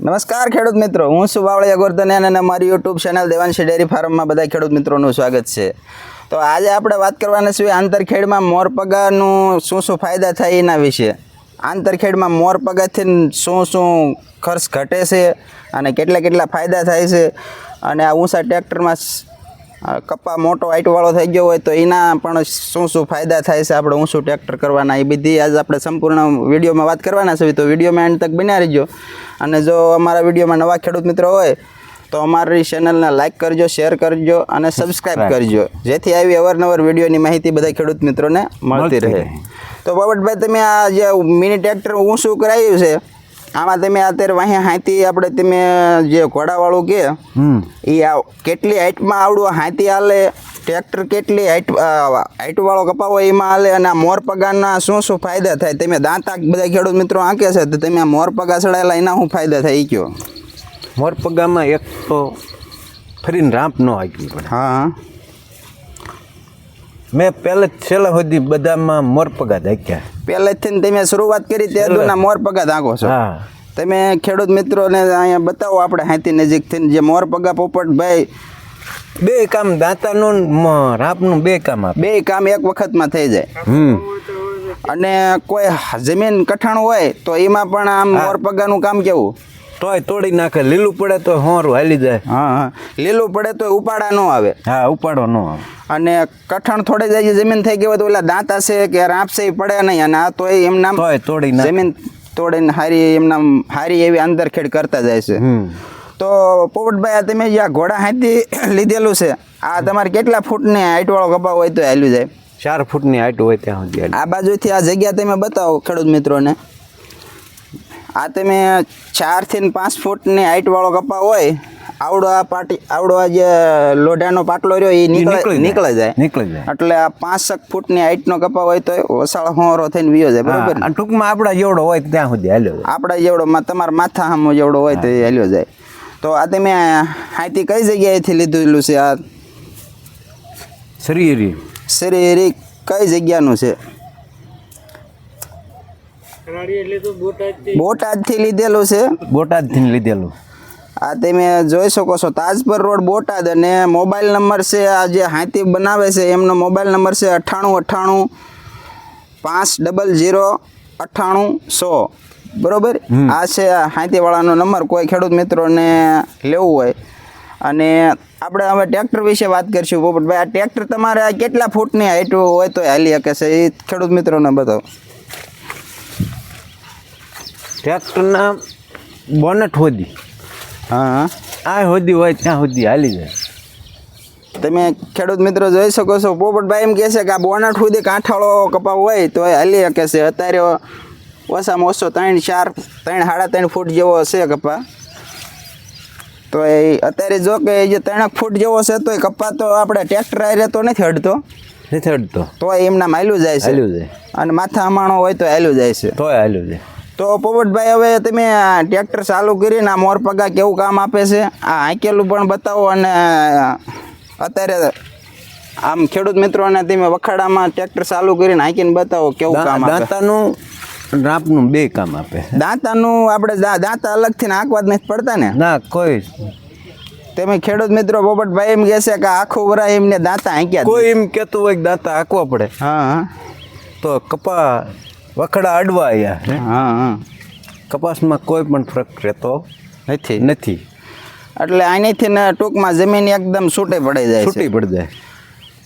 નમસ્કાર ખેડૂત મિત્રો, હું છું બાવળિયા ગોરધન અને મારી યુટ્યુબ ચેનલ દેવાંશી ડેરી ફાર્મમાં બધા ખેડૂત મિત્રોનું સ્વાગત છે. તો આજે આપણે વાત કરવાના છીએ આંતરખેડમાં મોરપગાનું શું શું ફાયદા થાય એના વિશે. આંતરખેડમાં મોરપગાથી શું શું ખર્ચ ઘટે છે અને કેટલા કેટલા ફાયદા થાય છે અને આ ઊંચા ટ્રેક્ટરમાં કપા મોટો હાઈટવાળો થઈ ગયો હોય તો એના પણ શું શું ફાયદા થાય છે? આપણે ઊંચું ટ્રેક્ટર કરવાના એ બધી આજે આપણે સંપૂર્ણ વિડીયોમાં વાત કરવાના છે. તો વિડીયોમાં એન્ડ તક બન્યા રહીજો. અને જો અમારા વિડીયોમાં નવા ખેડૂત મિત્રો હોય તો અમારી ચેનલને લાઇક કરજો શેર કરજો અને સબસ્ક્રાઇબ કરજો. જેથી આવી અવારનવાર વિડીયોની માહિતી બધા ખેડૂત મિત્રોને મળતી રહે. તો બાબતભાઈ તમે આ જે મિની ટ્રેક્ટર ઊંચું કરાવ્યું છે આમાં તમે અત્યારે વાહી હાથી આપણે તમે જે ઘોડાવાળું કે હમ. એ કેટલી હાઇટમાં આવડું હાથી હાલે? ટ્રેક્ટર કેટલી હાઇટ હાઇટવાળો કપાવો એમાં હાલે? અને આ મોરપગાના શું શું ફાયદા થાય? તમે દાંતા બધા ખેડૂત મિત્રો આંકે છે તો તમે આ મોરપગા ચડાયેલા એના શું ફાયદા થાય એ કયો? મોરપગામાં એક તો ફરીને રાંપ ન હાંકવી પડે. હા. મેં પહેલે છેલ્લા સુધી બધામાં મોરપગા હાંક્યા પહેલેથી તમે શરૂઆત કરી તે દુના મોર પગા આંકો છો. તમે ખેડૂત મિત્રોને અહીંયા બતાવો આપણે હાથી નજીકથી જે મોર પગા પોપટભાઈ બે કામ દાંતાનું રાપનું બે કામ બે કામ એક વખતમાં થઈ જાય. અને કોઈ જમીન કઠણ હોય તો એમાં પણ આમ મોર પગાનું કામ કેવું? તોય તોડી નાખે. લીલું પડે તો હોરું હાલી જાય. હા હા. લીલું પડે તો ઉપાડા ન આવે. હા ઉપાડો ન આવે. અને કઠણ થોડે જાય જમીન થઈ ગઈ હોય તો ઓલા દાંત હશે કે રાપ છે એ પડે નહીં. અને આ તો એમ નામ તોય તોડી જમીન તોડીને હારી એમના હારી એવી આંતરખેડ કરતા જાય છે. તો પોપટભાઈ આ તમે જે આ ઘોડા હાથી લીધેલું છે આ તમારે કેટલા ફૂટની હાઈટવાળો કપા હોય તો હાલ્યું જાય? ચાર ફૂટની હાઈટ હોય ત્યાં સુધી આ બાજુથી આ જગ્યા તમે બતાવો ખેડૂત મિત્રોને. આ તમે ચારથી ને પાંચ ફૂટની હાઈટવાળો કપા હોય આવડો આ પાટી આવડો આ જે લોઢાનો પાટલો રહ્યો એ નીકળે નીકળે જાય. નીકળી જાય. એટલે આ પાંચક ફૂટની હાઈટનો કપા હોય તો વસાળ હોરો થઈને વિયો જાય બરાબર ટૂંકમાં આપણા જેવડો હોય ત્યાં સુધી હાલ્યો આપણા જેવડો તમારા માથા સામો જેવડો હોય તો એ હાલ્યો જાય. તો આ તમે હાથી કઈ જગ્યાએથી લીધેલું છે આ? શરીરી. શરીરી કઈ જગ્યાનું છે? બોટાદથી લીધેલું છે. બોટાદથી લીધેલું. આ તમે જોઈ શકો છો તાજપર રોડ બોટાદ અને મોબાઈલ નંબર છે આ જે હાથી બનાવે છે એમનો મોબાઈલ નંબર છે અઠ્ઠાણું અઠ્ઠાણું પાંચ ડબલ ઝીરો અઠ્ઠાણું સો. બરોબર? આ છે આ હાથીવાળાનો નંબર કોઈ ખેડૂત મિત્રોને લેવું હોય. અને આપણે હવે ટ્રેક્ટર વિશે વાત કરીશું પોપટભાઈ આ ટ્રેક્ટર તમારે આ કેટલા ફૂટની હાઈટ હોય તો હાલી શકે છે? એ ખેડૂત મિત્રોને બતાવો. ટ્રેક્ટરના બોનટ હોદી. હા આ હોદી હોય ત્યાં સુધી હાલી જાય. તમે ખેડૂત મિત્રો જોઈ શકો છો પોપટભાઈ એમ કહે છે કે આ બોનટ સુધી કાંઠાળો કપા હોય તો હાલી શકે છે. અત્યારે ઓછામાં ઓછો ત્રણ ચાર ત્રણ સાડા ત્રણ ફૂટ જેવો છે કપા. તો એ અત્યારે જો કે જે ત્રણેક ફૂટ જેવો છે તો એ કપા તો આપણે ટ્રેક્ટર આરે તો નથી હડતો. નથી હડતો. તો એમના હાલ્યું જાય છે. હાલ્યું જાય. અને માથા અમાણો હોય તો હાલ્યું જાય છે. તોય હાલ્યું જાય. તો પોપટભાઈ હવે તમે આ ટ્રેક્ટર ચાલુ કરીને આ મોરપગા કેવું કામ આપે છે? આ હાંકેલું પણ બતાવો અને અત્યારે આમ ખેડૂત મિત્રોને તમે વખાડામાં ટ્રેક્ટર ચાલુ કરીને હાંકીને બતાવો કેવું કામ દાંતાનું રાપનું બે કામ આપે. દાંતાનું આપણે દાંતા અલગથી નાખવા જ નથી પડતા ને? ના કોઈ તમે ખેડૂત મિત્રો પોપટભાઈ એમ કહે છે કે આખું વરા એમને દાંતા હાંક્યા કોઈ એમ કહેતું હોય દાંતા હાંકવા પડે. હા. તો કપા વખડા અડવા આવ્યા હા? હા કપાસમાં કોઈ પણ ફરક રહેતો નથી. નથી. એટલે આનીથી ને ટૂંકમાં જમીન એકદમ છૂટી પડી જાય છૂટી પડી જાય.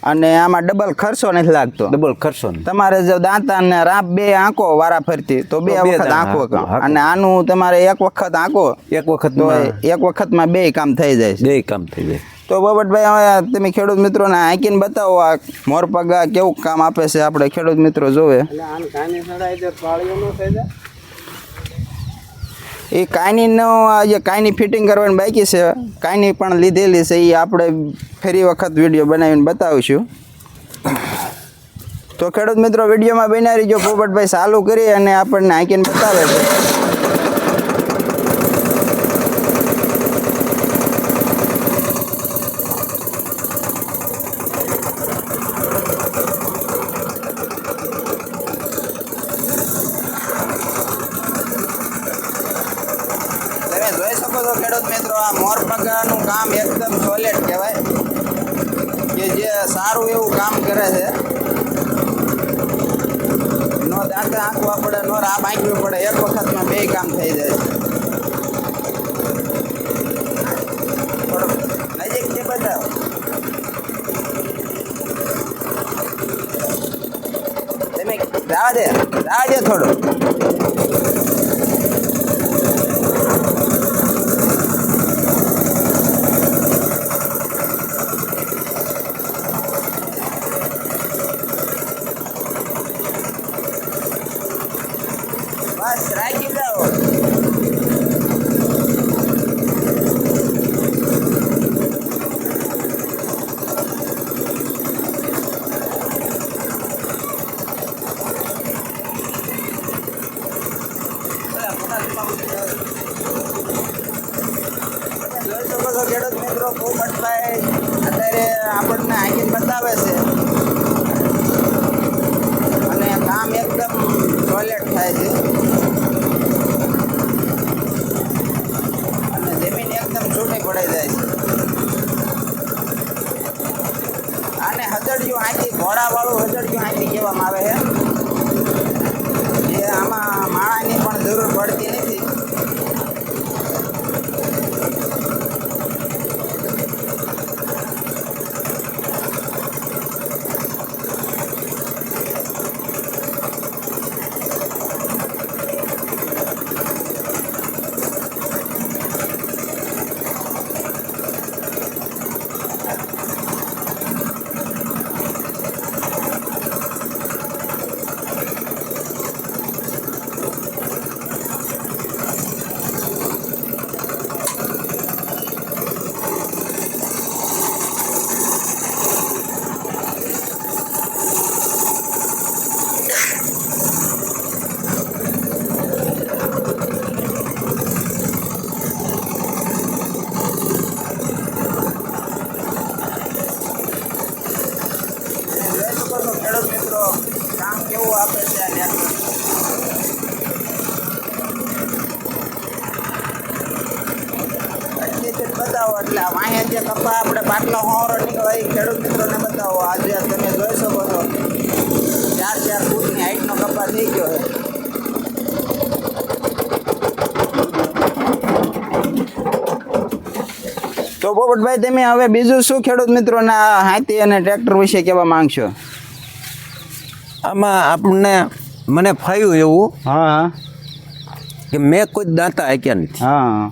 અને આમાં ડબલ ખર્ચો નથી લાગતો. ડબલ ખર્ચો તમારે જો દાંતા ને રાપ બે આંકો વારા ફરતી તો બે વખત આંકો. અને આનું તમારે એક વખત આંકો એક વખત તો એક વખતમાં બે કામ થઈ જાય બે કામ થઈ જાય. તો બાબતભાઈ હવે તમે ખેડૂત મિત્રોને આંકીને બતાવો આ મોરપગા કેવું કામ આપે છે? આપણે ખેડૂત મિત્રો જોવે. એ કાંઈનો આ જે કાંઈની ફિટિંગ કરવાની બાકી છે. કાંઈની પણ લીધેલી છે એ આપણે ફરી વખત વીડિયો બનાવીને બતાવીશું. તો ખેડૂત મિત્રો વિડીયોમાં બનાવી રહીજો પોપટભાઈ ચાલુ કરી અને આપણને આંકીને બતાવે છે. તમે જોઈ શકો છો ખેડૂત મિત્રો, આ મોરપગાનું કામ એકદમ સોલેટ કહેવાય. કે જે સારું એવું કામ કરે છે. નો દાંતે આંકવા પડે, નો રાબ આંકવી પડે, એક વખતમાં બે કામ થઈ જાય. છે નજીકથી બતાવો તમે રાહ દે રાહ દે થોડું இருக்குது પાટલો હોરો નીકળે એ ખેડૂત મિત્રોને બતાવો. આજે તમે જોઈ શકો છો. ચાર ચાર ફૂટની હાઈટનો કપા થઈ ગયો છે. તો પોપટભાઈ તમે હવે બીજું શું ખેડૂત મિત્રોના હાથી અને ટ્રેક્ટર વિશે કહેવા માંગશો? આમાં આપણને મને ફાયું એવું હા કે મેં કોઈ દાંતા આક્યા નથી. હા.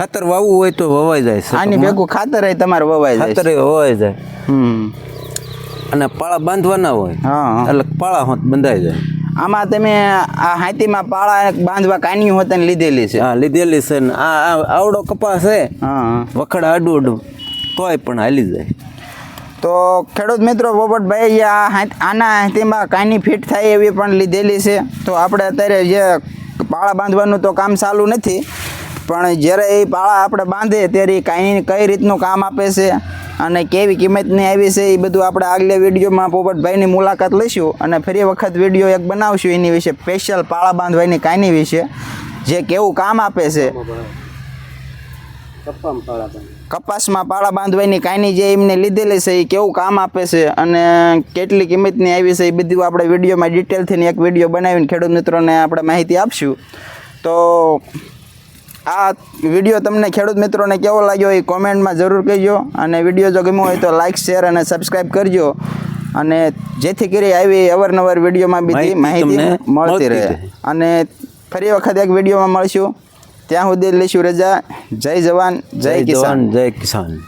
ખાતર વાવવું હોય તો વવાઈ જાય. આની ભેગું ખાતર હોય તમારે વવાઈ જાય. ખાતર. વવાઈ જાય. અને પાળા બાંધવાના હોય હા એટલે પાળા હોત બંધાઈ જાય. આમાં તમે આ હાથીમાં પાળા બાંધવા કાની હોત લીધેલી છે. હા લીધેલી છે ને આ આવડો કપાસ છે. હા વખડ આડું આડું તોય પણ હાલી જાય. તો ખેડૂત મિત્રો પોપટભાઈ આ આના હાથીમાં કાની ફિટ થાય એવી પણ લીધેલી છે. તો આપણે અત્યારે જે પાળા બાંધવાનું તો કામ ચાલુ નથી પણ જ્યારે એ પાળા આપણે બાંધે ત્યારે એ કાંઈ કઈ રીતનું કામ આપે છે અને કેવી કિંમતની આવી છે એ બધું આપણે આગલા વિડીયોમાં પોપટભાઈની મુલાકાત લઈશું અને ફરી વખત વીડિયો એક બનાવશું એની વિશે સ્પેશિયલ પાળા બાંધવાની કાંઈની વિશે, જે કેવું કામ આપે છે. કપાસમાં પાળા બાંધવાની કાંઈની જે એમને લીધેલી છે એ કેવું કામ આપે છે અને કેટલી કિંમતની આવી છે એ બધું આપણે વિડીયોમાં ડિટેલથી એક વીડિયો બનાવીને ખેડૂત મિત્રોને આપણે માહિતી આપશું. તો આ વીડિયો તમને ખેડૂત મિત્રોને કેવો લાગ્યો એ કોમેન્ટમાં જરૂર કહેજો. અને વીડિયો જો ગમ્યો હોય તો લાઇક શેર અને સબસ્ક્રાઈબ કરજો. અને જેથી કરી આવી અવારનવાર વિડીયોમાં બીજી માહિતી માહિતી મળતી રહે મળતી રહે. અને ફરી વખત એક વિડીયોમાં મળશું. ત્યાં સુધી લઈશું રજા. જય જવાન જય કિસાન. જય કિસાન.